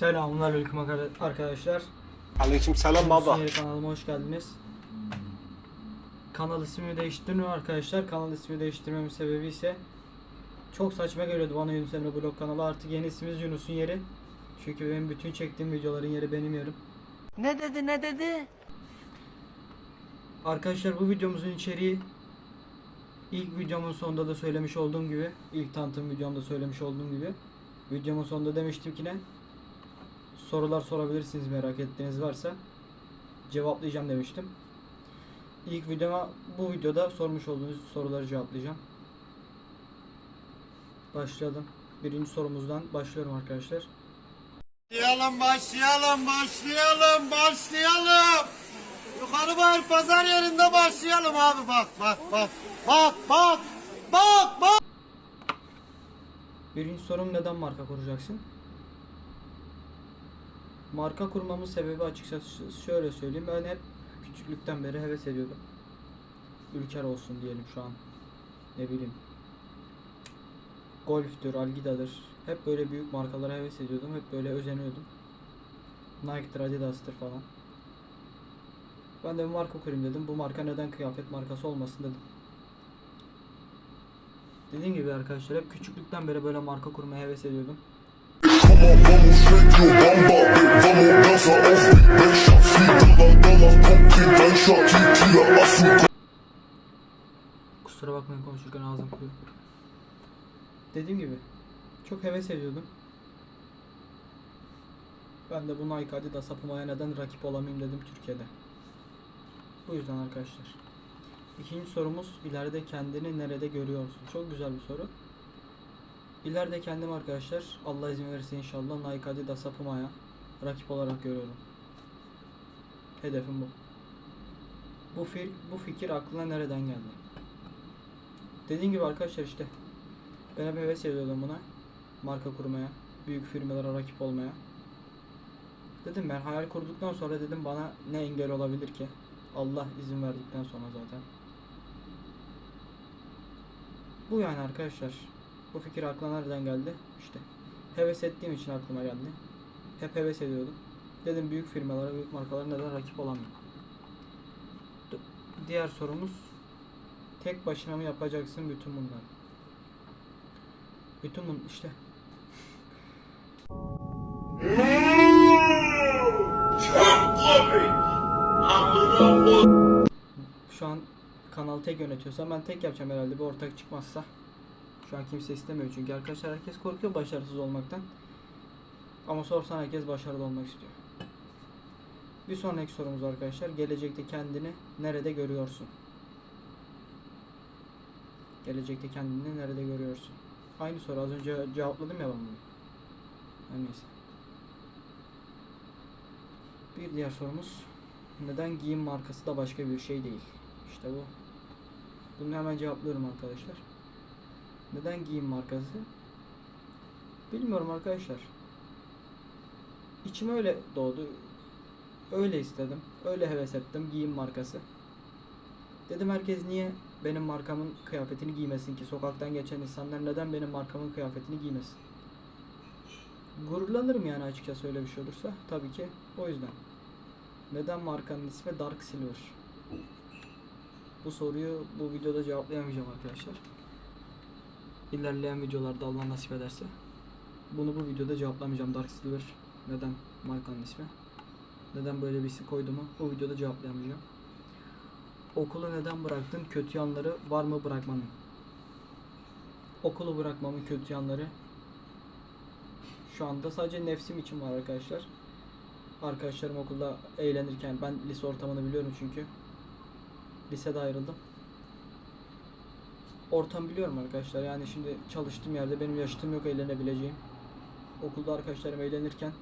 Selamünaleyküm arkadaşlar. Aleyküm selam baba. Yeni kanalıma hoş geldiniz. Kanal ismimi değiştirmiyorum arkadaşlar. Kanal ismi değiştirmemin sebebi ise çok saçma geliyordu bana Yunus Emre Blog kanalı. Artık yeni ismimiz Yunus'un yeri. Çünkü benim bütün çektiğim videoların yeri benim yerim. Ne dedi ne dedi? Arkadaşlar bu videomuzun içeriği ilk videomun sonunda da söylemiş olduğum gibi ilk tanıtım videomda söylemiş olduğum gibi videomun sonunda demiştim ki ne sorular sorabilirsiniz merak ettiğiniz varsa cevaplayacağım demiştim. İlk videoma bu videoda sormuş olduğunuz soruları cevaplayacağım. Başlayalım. Birinci sorumuzdan başlıyorum arkadaşlar. Başlayalım, başlayalım, başlayalım, başlayalım. Yukarı var pazar yerinde başlayalım abi bak bak bak. Bak bak bak bak. Birinci sorum neden marka kuracaksın? Marka kurmamın sebebi açıkçası şöyle söyleyeyim. Ben hep küçüklükten beri heves ediyordum. Ülker olsun diyelim şu an. Ne bileyim. Golf'tür, Algida'dır. Hep böyle büyük markalara heves ediyordum. Hep böyle özeniyordum. Nike'dır, Adidas'tır falan. Ben de bir marka kurayım dedim. Bu marka neden kıyafet markası olmasın dedim. Dediğim gibi arkadaşlar hep küçüklükten beri böyle marka kurmaya heves ediyordum. Kusura bakmayın konuşurken ağzım kuruyor. Dediğim gibi çok heves ediyordum. Ben de bu Nike Adidas Puma'ya neden rakip olamayayım dedim Türkiye'de. Bu yüzden arkadaşlar. İkinci sorumuz ileride kendini nerede görüyorsun? Çok güzel bir soru. İleride kendim arkadaşlar Allah izin verirse inşallah Nike Adidas Puma'ya rakip olarak görüyorum. Hedefim bu. Bu, fir, bu fikir aklına nereden geldi? Dediğim gibi arkadaşlar işte ben hep heves ediyordum buna. Marka kurmaya, büyük firmalara rakip olmaya. Dedim ben hayal kurduktan sonra dedim bana ne engel olabilir ki? Allah izin verdikten sonra zaten. Bu yani arkadaşlar. Bu fikir aklıma nereden geldi? İşte heves ettiğim için aklıma geldi. Hep heves ediyordum. Dedim büyük firmalara, büyük markalara neden rakip olamıyorum? Diğer sorumuz tek başına mı yapacaksın bütün bunları? Bütün bun işte. Şu an kanal tek yönetiyorsam ben tek yapacağım herhalde bir ortak çıkmazsa. Şu an kimse istemiyor çünkü arkadaşlar herkes korkuyor başarısız olmaktan. Ama sorsan herkes başarılı olmak istiyor. Bir sonraki sorumuz arkadaşlar. Gelecekte kendini nerede görüyorsun? Gelecekte kendini nerede görüyorsun? Aynı soru az önce cevapladım ya ben bunu. Her neyse. Bir diğer sorumuz. Neden giyim markası da başka bir şey değil? İşte bu. Bunu hemen cevaplıyorum arkadaşlar. Neden giyim markası? Bilmiyorum arkadaşlar. İçime öyle doğdu. Öyle istedim. Öyle heves ettim giyim markası. Dedim herkes niye benim markamın kıyafetini giymesin ki? Sokaktan geçen insanlar neden benim markamın kıyafetini giymesin? Gururlanırım yani açıkçası öyle bir şey olursa. Tabii ki o yüzden. Neden markanın ismi Dark Silver? Bu soruyu bu videoda cevaplayamayacağım arkadaşlar. İlerleyen videolarda Allah nasip ederse. Bunu bu videoda cevaplamayacağım Dark Silver. Neden markanın ismi? Neden böyle bir isim koyduğumu bu videoda cevaplayamayacağım. Okulu neden bıraktın? Kötü yanları var mı bırakmanın? Okulu bırakmamın kötü yanları şu anda sadece nefsim için var arkadaşlar. Arkadaşlarım okulda eğlenirken ben lise ortamını biliyorum çünkü. Lisede ayrıldım. Ortam biliyorum arkadaşlar. Yani şimdi çalıştığım yerde benim yaşıtım yok eğlenebileceğim. Okulda arkadaşlarım eğlenirken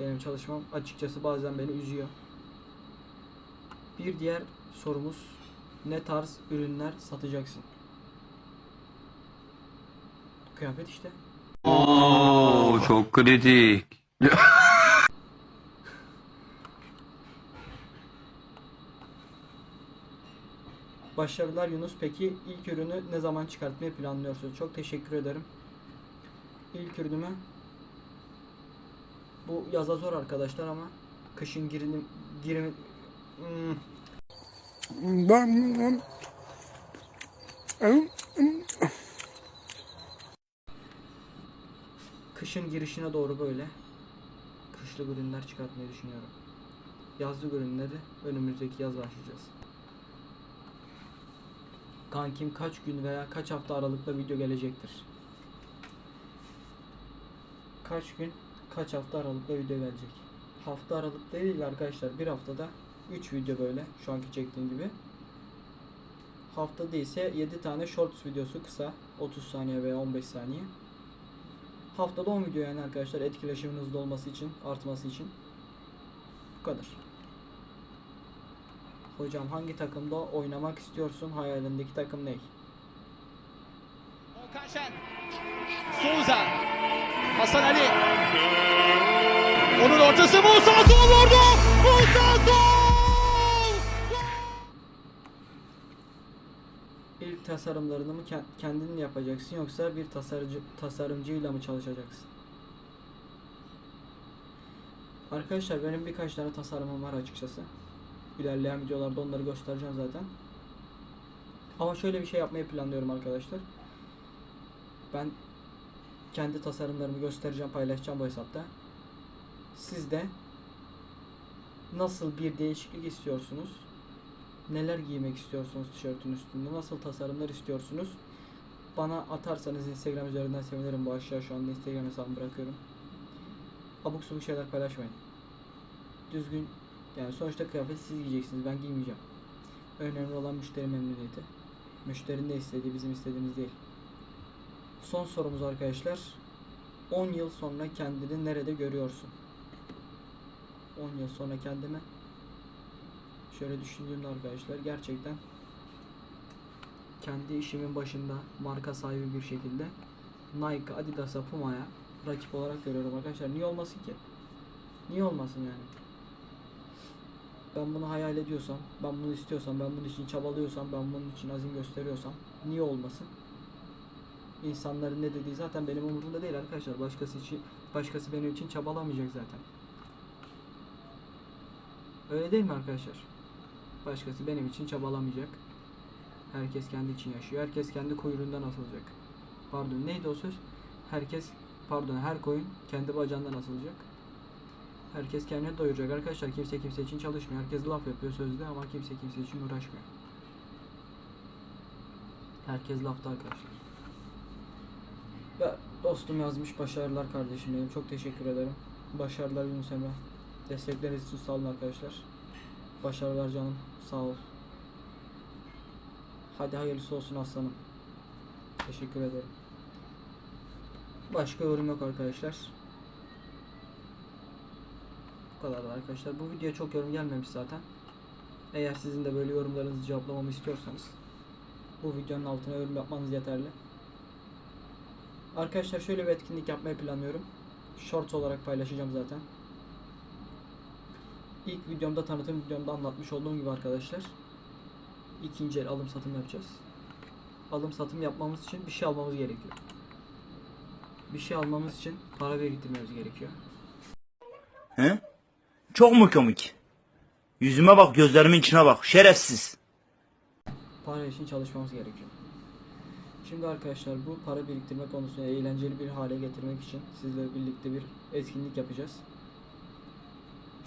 benim çalışmam açıkçası bazen beni üzüyor. Bir diğer sorumuz ne tarz ürünler satacaksın? Kıyafet işte. Oo, çok kritik. Başarılar Yunus. Peki ilk ürünü ne zaman çıkartmayı planlıyorsun? Çok teşekkür ederim. İlk ürünümü Bu yaza zor arkadaşlar ama kışın girinim girim Hmm. Kışın girişine doğru böyle kışlık ürünler çıkartmayı düşünüyorum. Yazlık ürünleri önümüzdeki yaz başlayacağız. Kankim kaç gün veya kaç hafta aralıkla video gelecektir? Kaç gün, kaç hafta aralıkla video gelecek? Hafta aralıkta değil arkadaşlar. Bir haftada 3 video böyle. Şu anki çektiğim gibi. Haftada ise 7 tane shorts videosu kısa. 30 saniye veya 15 saniye. Haftada 10 video yani arkadaşlar etkileşimin hızlı olması için, artması için. Bu kadar. Hocam hangi takımda oynamak istiyorsun? Hayalindeki takım ne? Volkan Şen. Souza. Hasan Ali. Onun ortası Musa Sol vurdu. Musa Sol. İlk tasarımlarını mı ke- kendin mi yapacaksın yoksa bir tasarıcı tasarımcıyla mı çalışacaksın? Arkadaşlar benim birkaç tane tasarımım var açıkçası. İlerleyen videolarda onları göstereceğim zaten. Ama şöyle bir şey yapmayı planlıyorum arkadaşlar. Ben kendi tasarımlarımı göstereceğim, paylaşacağım bu hesapta. Siz de nasıl bir değişiklik istiyorsunuz? Neler giymek istiyorsunuz tişörtün üstünde? Nasıl tasarımlar istiyorsunuz? Bana atarsanız Instagram üzerinden sevinirim. Bu aşağı şu anda Instagram hesabımı bırakıyorum. Abuk subuk şeyler paylaşmayın. Düzgün yani sonuçta kıyafet siz giyeceksiniz. Ben giymeyeceğim. Önemli olan müşteri memnuniyeti. Müşterinin de istediği bizim istediğimiz değil. Son sorumuz arkadaşlar. 10 yıl sonra kendini nerede görüyorsun? 10 yıl sonra kendimi şöyle düşündüğümde arkadaşlar gerçekten kendi işimin başında marka sahibi bir şekilde Nike, Adidas'a, Puma'ya rakip olarak görüyorum arkadaşlar. Niye olmasın ki? Niye olmasın yani? Ben bunu hayal ediyorsam, ben bunu istiyorsam, ben bunun için çabalıyorsam, ben bunun için azim gösteriyorsam niye olmasın? İnsanların ne dediği zaten benim umurumda değil arkadaşlar. Başkası için başkası benim için çabalamayacak zaten. Öyle değil mi arkadaşlar? Başkası benim için çabalamayacak. Herkes kendi için yaşıyor. Herkes kendi kuyruğundan asılacak. Pardon neydi o söz? Herkes pardon her koyun kendi bacağından asılacak. Herkes kendini doyuracak arkadaşlar. Kimse kimse için çalışmıyor. Herkes laf yapıyor sözde ama kimse kimse için uğraşmıyor. Herkes lafta arkadaşlar. Ve dostum yazmış başarılar kardeşim benim. Çok teşekkür ederim. Başarılar Yunus Emre. Destekleriniz için sağ olun arkadaşlar. Başarılar canım. Sağ ol. Hadi hayırlısı olsun aslanım. Teşekkür ederim. Başka yorum yok arkadaşlar. Bu kadar da arkadaşlar. Bu videoya çok yorum gelmemiş zaten. Eğer sizin de böyle yorumlarınızı cevaplamamı istiyorsanız bu videonun altına yorum yapmanız yeterli. Arkadaşlar şöyle bir etkinlik yapmayı planlıyorum. Shorts olarak paylaşacağım zaten. İlk videomda tanıtım videomda anlatmış olduğum gibi arkadaşlar. ikinci el alım satım yapacağız. Alım satım yapmamız için bir şey almamız gerekiyor. Bir şey almamız için para biriktirmemiz gerekiyor. He? Çok mu komik? Yüzüme bak, gözlerimin içine bak. Şerefsiz. Para için çalışmamız gerekiyor. Şimdi arkadaşlar bu para biriktirme konusunu eğlenceli bir hale getirmek için sizle birlikte bir etkinlik yapacağız.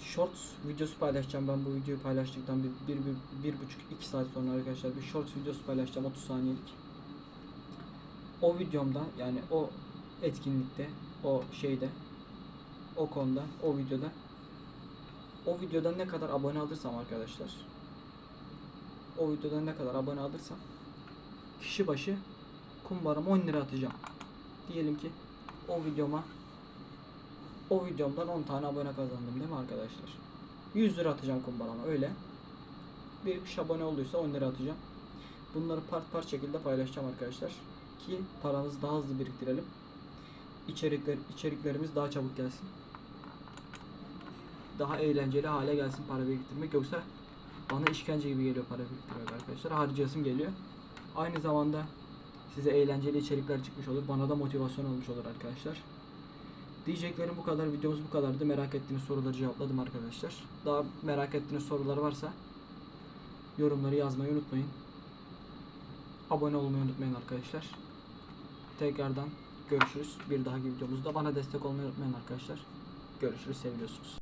Shorts videosu paylaşacağım ben bu videoyu paylaştıktan bir, bir, bir, bir buçuk iki saat sonra arkadaşlar bir shorts videosu paylaşacağım 30 saniyelik. O videomda yani o etkinlikte o şeyde o konuda o videoda o videoda ne kadar abone alırsam arkadaşlar o videoda ne kadar abone alırsam kişi başı kumbarama 10 lira atacağım. Diyelim ki o videoma o videomdan 10 tane abone kazandım değil mi arkadaşlar? 100 lira atacağım kumbarama öyle. Bir kişi abone olduysa 10 lira atacağım. Bunları part part şekilde paylaşacağım arkadaşlar. Ki paramızı daha hızlı biriktirelim. İçerikler, içeriklerimiz daha çabuk gelsin. Daha eğlenceli hale gelsin para biriktirmek. Yoksa bana işkence gibi geliyor para biriktirmek arkadaşlar. Harcayasım geliyor. Aynı zamanda size eğlenceli içerikler çıkmış olur. Bana da motivasyon olmuş olur arkadaşlar. Diyeceklerim bu kadar. Videomuz bu kadardı. Merak ettiğiniz soruları cevapladım arkadaşlar. Daha merak ettiğiniz sorular varsa yorumları yazmayı unutmayın. Abone olmayı unutmayın arkadaşlar. Tekrardan görüşürüz. Bir dahaki videomuzda bana destek olmayı unutmayın arkadaşlar. Görüşürüz. Seviyorsunuz.